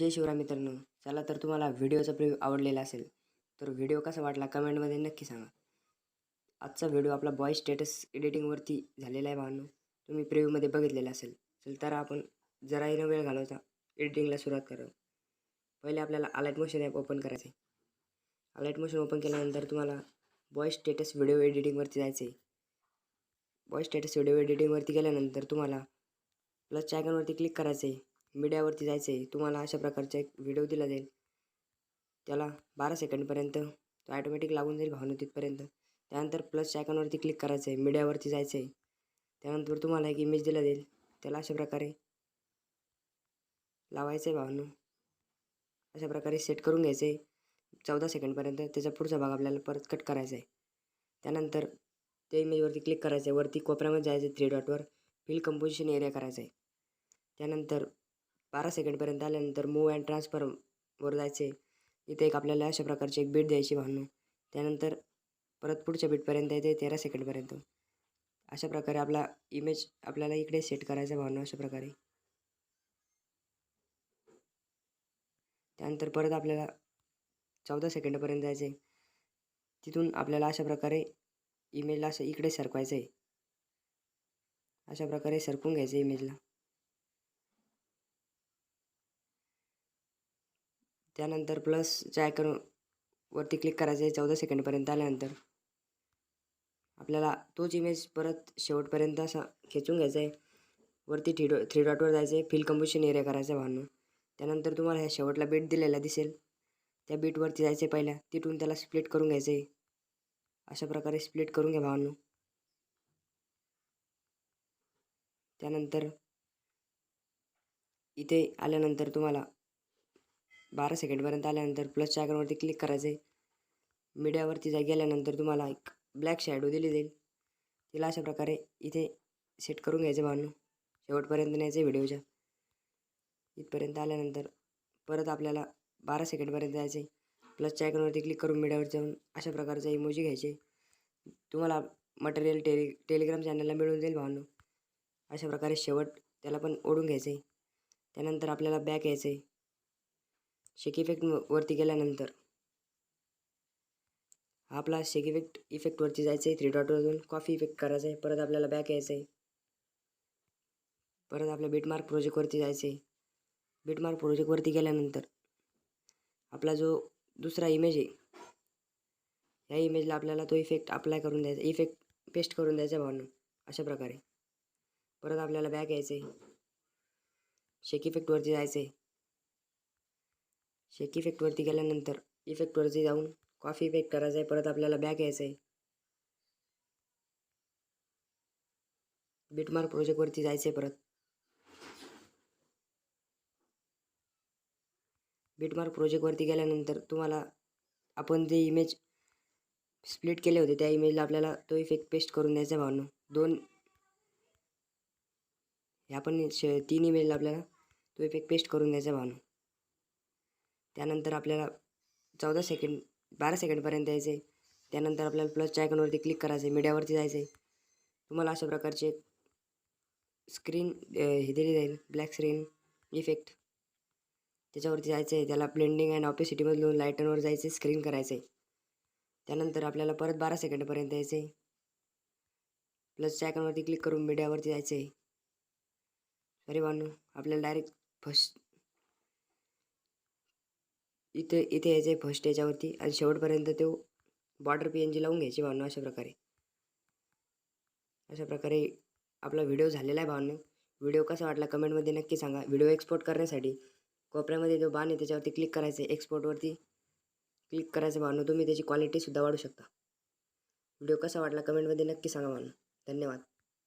जय शिवराय मित्रांनो. चला तर तुम्हाला व्हिडिओचा प्रिव्ह्यू आवडलेला असेल तर व्हिडिओ कसा वाटला कमेंटमध्ये नक्की सांगा. आजचा व्हिडिओ आपला बॉय स्टेटस एडिटिंगवरती झालेला आहे भावांनो. तुम्ही प्रिव्ह्यूमध्ये बघितलेला असेल चल तर आपण जराही न वेळ घालवता एडिटिंगला सुरुवात करू पहिले आपल्याला अलाइट मोशन ॲप ओपन करायचं आहे अलाइट मोशन ओपन केल्यानंतर तुम्हाला बॉय स्टेटस व्हिडिओ एडिटिंगवरती जायचं आहे बॉय स्टेटस व्हिडिओ एडिटिंगवरती गेल्यानंतर तुम्हाला प्लसच्या आयकॉनवरती क्लिक करायचं आहे मीडियावरती जायचं आहे तुम्हाला अशा प्रकारचा एक व्हिडिओ दिला जाईल. त्याला बारा सेकंडपर्यंत तो ॲटोमॅटिक लागून जाईल भावना तिथपर्यंत त्यानंतर प्लस आयकॉनवरती क्लिक करायचं आहे मीडियावरती जायचं आहे त्यानंतर तुम्हाला एक इमेज दिला जाईल. त्याला अशा प्रकारे लावायचं आहे भावनं. अशा प्रकारे सेट करून घ्यायचं आहे चौदा सेकंडपर्यंत त्याचा पुढचा भाग आपल्याला परत कट करायचा आहे त्यानंतर त्या इमेजवरती क्लिक करायचं आहे वरती कोपऱ्यामध्ये जायचं आहे थ्री डॉटवर फिल कंपोजिशन एरिया करायचा आहे त्यानंतर बारा सेकंडपर्यंत आल्यानंतर मूव अँड ट्रान्सफरवर जायचे. इथे एक आपल्याला अशा प्रकारची एक बीट द्यायची भावनो त्यानंतर परत पुढच्या बीटपर्यंत येते तेरा सेकंडपर्यंत. अशा प्रकारे आपला इमेज आपल्याला इकडे सेट करायचा भावना अशा प्रकारे. त्यानंतर परत आपल्याला चौदा सेकंडपर्यंत जायचं. आहे तिथून आपल्याला अशा प्रकारे इमेजला असं इकडे सरकवायचं आहे अशा प्रकारे सरकून घ्यायचं आहे इमेजला त्यानंतर प्लस आयकॉन वरती क्लिक करायचं आहे चौदा सेकंडपर्यंत आल्यानंतर. आपल्याला तोच इमेज परत शेवटपर्यंत असा खेचून घ्यायचा आहे. वरती थ्री डॉ थ्री डॉटवर जायचं आहे. फिल कंपोजिशन एरिया करायचं आहे भावनो. त्यानंतर तुम्हाला ह्या शेवटला बीट दिलेला दिसेल. त्या बीटवरती जायचं आहे पहिल्या तिथून त्याला स्प्लिट करून घ्यायचं आहे. अशा प्रकारे स्प्लिट करून घ्या भावांनो. त्यानंतर इथे आल्यानंतर तुम्हाला बारा सेकंडपर्यंत आल्यानंतर प्लसच्या आयकॉनवरती क्लिक करायचं आहे मीडियावरती जा गेल्यानंतर तुम्हाला एक ब्लॅक शॅडो दिली जाईल. तिला अशा प्रकारे इथे सेट करून घ्यायचं भावांनो शेवटपर्यंत न्यायचं व्हिडिओच्या इथपर्यंत आल्यानंतर परत आपल्याला बारा सेकंडपर्यंत जायचं आहे प्लसच्या आयकॉनवरती क्लिक करून मीडियावर जाऊन अशा प्रकारचा इमोजी घ्यायचे. तुम्हाला मटेरियल टेलि टेलिग्राम चॅनलला मिळून जाईल भावनो अशा प्रकारे शेवट त्याला पण ओढून घ्यायचं आहे त्यानंतर आपल्याला बॅक यायचं आहे शेक इफेक्ट वरती गेल्यानंतर. आपला शेक इफेक्ट इफेक्टवरती जायचं आहे थ्री डॉटवरून कॉफी इफेक्ट करायचं आहे परत आपल्याला बॅक यायचं आहे परत आपल्या बीटमार्क प्रोजेक्टवरती जायचं आहे बीटमार्क प्रोजेक्टवरती गेल्यानंतर आपला जो दुसरा इमेज आहे या इमेजला आपल्याला तो इफेक्ट अप्लाय करून द्यायचा इफेक्ट पेस्ट करून द्यायचा भावनं अशा प्रकारे. परत आपल्याला बॅक यायचं आहे शेक इफेक्टवरती जायचं आहे शेक इफेक्टवरती गेल्यानंतर इफेक्टवरती जाऊन कॉफी इफेक्ट करायचा आहे परत आपल्याला बॅग यायचं आहे बीटमार्क प्रोजेक्टवरती जायचं आहे परत बिटमार्क प्रोजेक्टवरती गेल्यानंतर तुम्हाला आपण जे इमेज स्प्लिट केले होते त्या इमेजला आपल्याला तो इफेक्ट पेस्ट करून द्यायचा भावनो. दोन ह्या पण श तीन इमेजला आपल्याला तो इफेक्ट पेस्ट करून द्यायचा भावनं. त्यानंतर आपल्याला चौदा सेकंड बारा सेकंडपर्यंत यायचं आहे त्यानंतर आपल्याला प्लसच्या आयकॉनवरती क्लिक करायचं आहे मीडियावरती जायचं आहे तुम्हाला अशा प्रकारचे स्क्रीन हे दिली जाईल ब्लॅक स्क्रीन इफेक्ट त्याच्यावरती जायचं आहे त्याला ब्लेंडिंग अँड ऑपेसिटीमधून लायटनवर जायचं आहे स्क्रीन करायचं आहे त्यानंतर आपल्याला परत बारा सेकंडपर्यंत यायचं आहे प्लसच्या आयकॉनवरती क्लिक करून मीडियावरती जायचं आहे अरे बानू आपल्याला डायरेक्ट फर्स्ट इथे इथे यायचं आहे फर्स्ट याच्यावरती. आणि शेवटपर्यंत तो बॉर्डर पी एन जी लावून घ्यायची भावना अशा प्रकारे. अशा प्रकारे आपला व्हिडिओ झालेला आहे भावनं. व्हिडिओ कसा वाटला कमेंटमध्ये नक्की सांगा. व्हिडिओ एक्सपोर्ट करण्यासाठी कोपऱ्यामध्ये जो बाण आहे त्याच्यावरती क्लिक करायचं आहे एक्सपोर्टवरती क्लिक करायचं भावनो. तुम्ही त्याची क्वालिटीसुद्धा वाढू शकता. व्हिडिओ कसा वाटला कमेंटमध्ये नक्की सांगा भावनो. धन्यवाद.